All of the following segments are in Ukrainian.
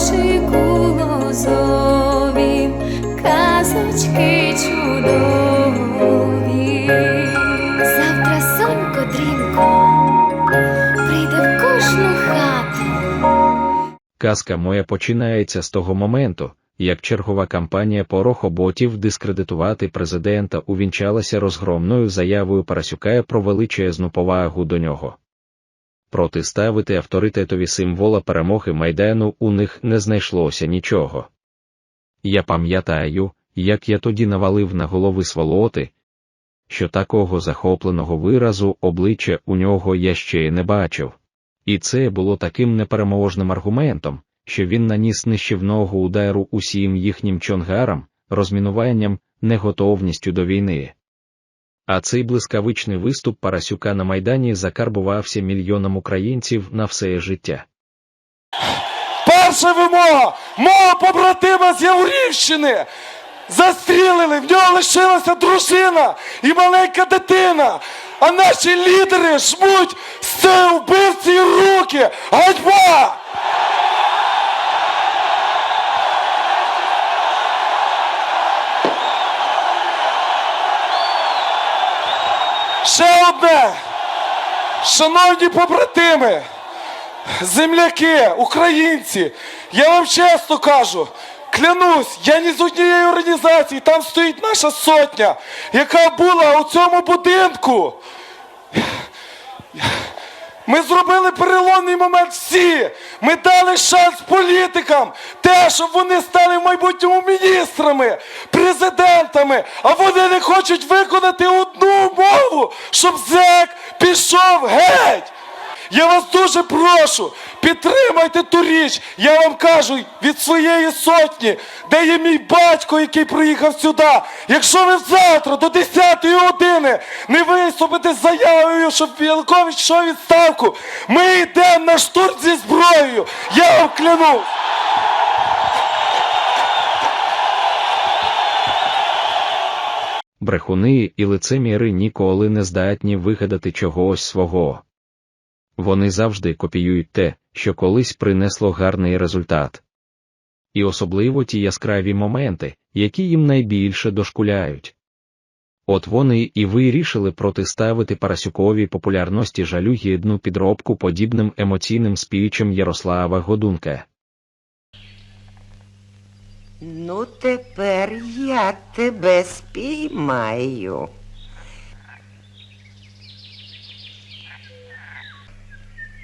кошику лозовім, казочки чудові. Завтра сонько дрімко прийде в кожну хату. Казка моя починається з того моменту, як чергова кампанія порохоботів дискредитувати президента увінчалася розгромною заявою Парасюка про величезну повагу до нього. Протиставити авторитетові символа перемоги Майдану у них не знайшлося нічого. Я пам'ятаю, як я тоді навалив на голови сволоти, що такого захопленого виразу обличчя у нього я ще й не бачив. І це було таким непереможним аргументом, що він наніс нищівного удару усім їхнім чонгарам, розмінуванням, неготовністю до війни. А цей блискавичний виступ Парасюка на Майдані закарбувався мільйонам українців на все життя. Перша вимога! Мого побратима з Яворівщини! Застрілили, в нього лишилася дружина і маленька дитина. А наші лідери жмуть з вбивці руки! Ганьба! Ще одне! Шановні побратими! земляки, українці, я вам чесно кажу, клянусь, я ні з однієї організації, там стоїть наша сотня, яка була у цьому будинку. Ми зробили переломний момент всі. Ми дали шанс політикам, те, щоб вони стали в майбутньому міністрами, президентами, а вони не хочуть виконати одну умову, щоб зек пішов геть. Я вас дуже прошу, підтримайте ту річ. Я вам кажу від своєї сотні, де є мій батько, який приїхав сюди. Якщо ви завтра до 10-ї години не виступите з заявою, щоб Янукович йшов відставку, ми йдемо на штурм зі зброєю. Я вам клянусь. Брехуни і лицеміри ніколи не здатні вигадати чогось свого. Вони завжди копіюють те, що колись принесло гарний результат. І особливо ті яскраві моменти, які їм найбільше дошкуляють. От вони і вирішили протиставити Парасюковій популярності жалюгідну підробку подібним емоційним спічем Ярослава Годунка. Ну, тепер я тебе спіймаю.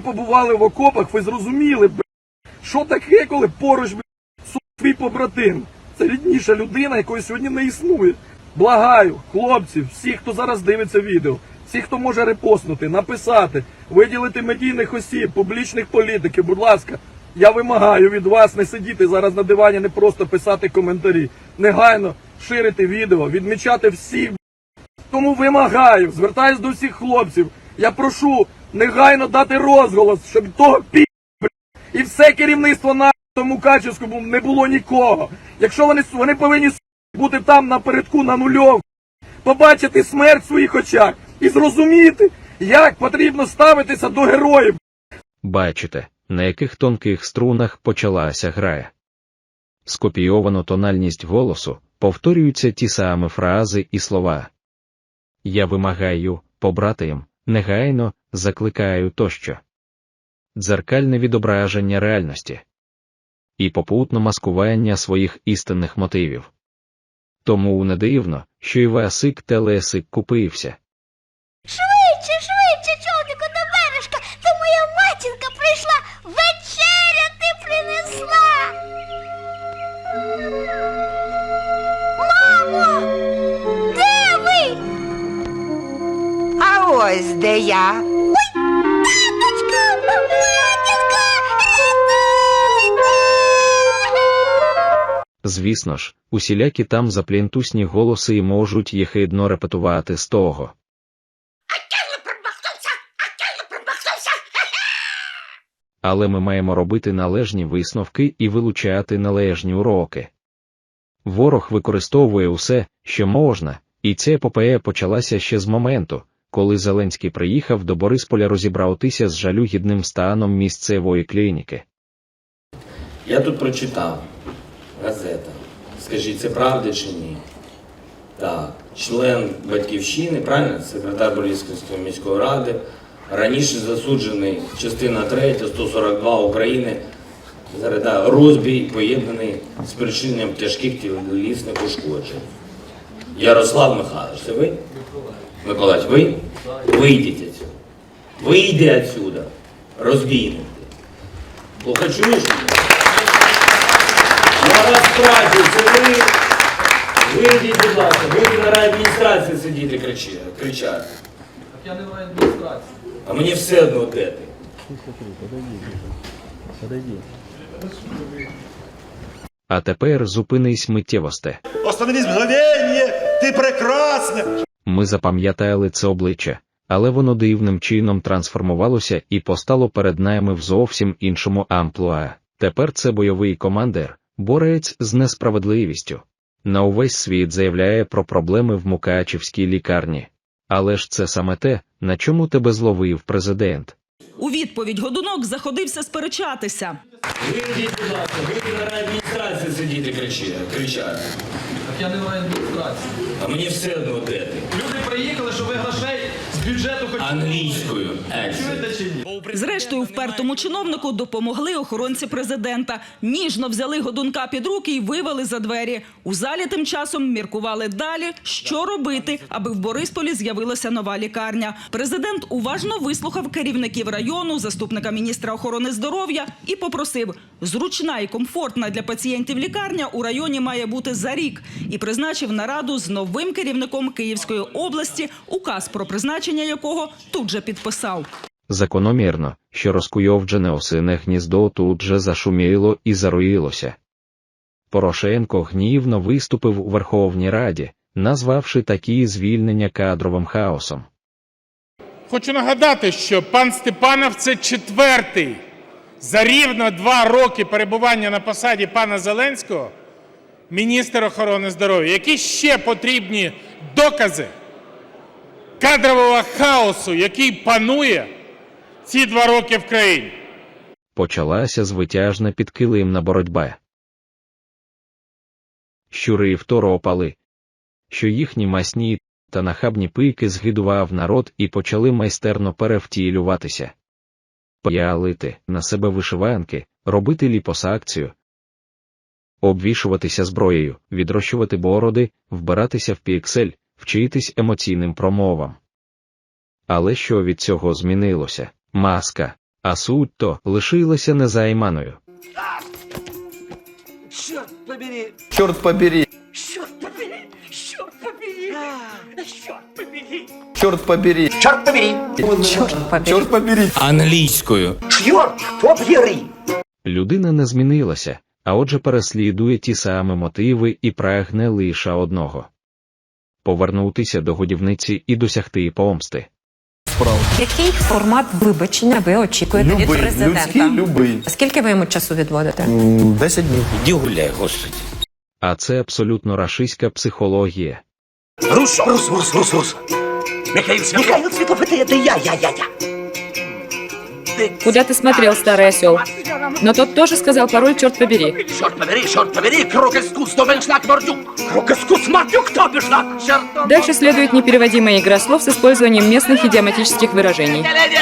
Побували в окопах, ви зрозуміли що таке, коли поруч б, твій побратим. Це рідніша людина, якої сьогодні не існує. Благаю, хлопці, всі, хто зараз дивиться відео, всі, хто може репостнути, написати, виділити медійних осіб, публічних політиків, будь ласка, я вимагаю від вас не сидіти зараз на дивані, не просто писати коментарі. Негайно ширити відео, відмічати всіх тому вимагаю, звертаюсь до всіх хлопців. Я прошу негайно дати розголос, щоб того пі і все керівництво на тому Качівському не було нікого. Якщо вони вони повинні бути там напередку на нульов, побачити смерть в своїх очах і зрозуміти, як потрібно ставитися до героїв. Бачите, на яких тонких струнах почалася гра. Скопійовано тональність голосу, повторюються ті самі фрази і слова. Я вимагаю, побратим, негайно, закликаю тощо. Дзеркальне відображення реальності і попутно маскування своїх істинних мотивів. Тому не дивно, що Івасик Телесик купився. Швидше, швидше, човнику до бережка, то моя матінка прийшла, вечеряти принесла. Мамо, де ви? А ось де я. Звісно ж, усілякі там заплінтусні голоси і можуть єхидно репетувати з того. Але ми маємо робити належні висновки і вилучати належні уроки. Ворог використовує усе, що можна, і ця епопея почалася ще з моменту, коли Зеленський приїхав до Борисполя розібратися з жалюгідним станом місцевої клініки. Я тут прочитав газета. Скажіть, це правда чи ні? Так. Член батьківщини, правильно? Секретар Борисівської міської ради, раніше засуджений частина 3, 142 України. Да, розбій поєднаний з причиненням тяжких тілесних ушкоджень. Ярослав Михайлович, це ви? Миколаївич, ви? Вийдіть отсюда. Вийди отсюда. Розбійник. Плохо чуєш? Мене? Це ви. Вийдіть, будь ласка, ви на райадміністрації сидіти кричати. кричати. Так я не в адміністрації. А мені все одно де ти. А тепер зупинись миттєвосте. Остановись мгновение, ты прекрасна. Ми запам'ятали це обличчя, але воно дивним чином трансформувалося і постало перед нами в зовсім іншому амплуа. Тепер це бойовий командир, борець з несправедливістю. На увесь світ заявляє про проблеми в Мукачівській лікарні. Але ж це саме те, на чому тебе зловив президент. У відповідь Годунок заходився сперечатися. Вийдіть, будь ласка, ви на райадміністрації сидіти кричати. кричати. Так я не в адміністрації. А мені все одно де ти. Люди приїхали, щоб ви грошей з бюджету хоч Англійською. Чуєте чи ні? Зрештою, впертому чиновнику допомогли охоронці президента. Ніжно взяли Годунка під руки і вивели за двері. У залі тим часом міркували далі, що робити, аби в Борисполі з'явилася нова лікарня. Президент уважно вислухав керівників району, заступника міністра охорони здоров'я і попросив: зручна і комфортна для пацієнтів лікарня у районі має бути за рік. І призначив нараду з новим керівником Київської області, указ про призначення якого тут же підписав. Закономірно, що розкуйовджене осине гніздо тут же зашуміло і зароїлося. Порошенко гнівно виступив у Верховній Раді, назвавши такі звільнення кадровим хаосом. Хочу нагадати, що пан Степанов це четвертий за рівно два роки перебування на посаді пана Зеленського міністр охорони здоров'я. Які ще потрібні докази кадрового хаосу, який панує ці два роки в країні? Почалася звитяжна підкилимна боротьба. Щури й второпали, що їхні масні та нахабні пийки згидував народ і почали майстерно перевтілюватися. П'ялити на себе вишиванки, робити ліпосакцію, обвішуватися зброєю, відрощувати бороди, вбиратися в піксель, вчитись емоційним промовам. Але що від цього змінилося? Маска, а суть то лишилася незайманою. Чорт побери! Черт побери, побери! черт побери, Чорт побери! побери. Англійською. Чорт побери! Людина не змінилася, а отже переслідує ті самі мотиви і прагне лише одного повернутися до годівниці і досягти помсти. Який формат вибачення ви очікуєте від президента? любий. Скільки ви йому часу відводите? 10 днів. Іди гуляй, господи. А це абсолютно рашистська психологія. Рус, рус, рус, рус, рус! Михаил Світлов! Михаил Світлов, это, это я, я, я, я! Куда ты смотрел, старый осел? Но тот тоже сказал пароль «Черт побери». Черт побери, черт побери, крокоскус, добеншлаг, мордюк! Крокоскус, мордюк, добеншлаг! Черт Дальше следует непереводимая игра слов с использованием местных идиоматических выражений.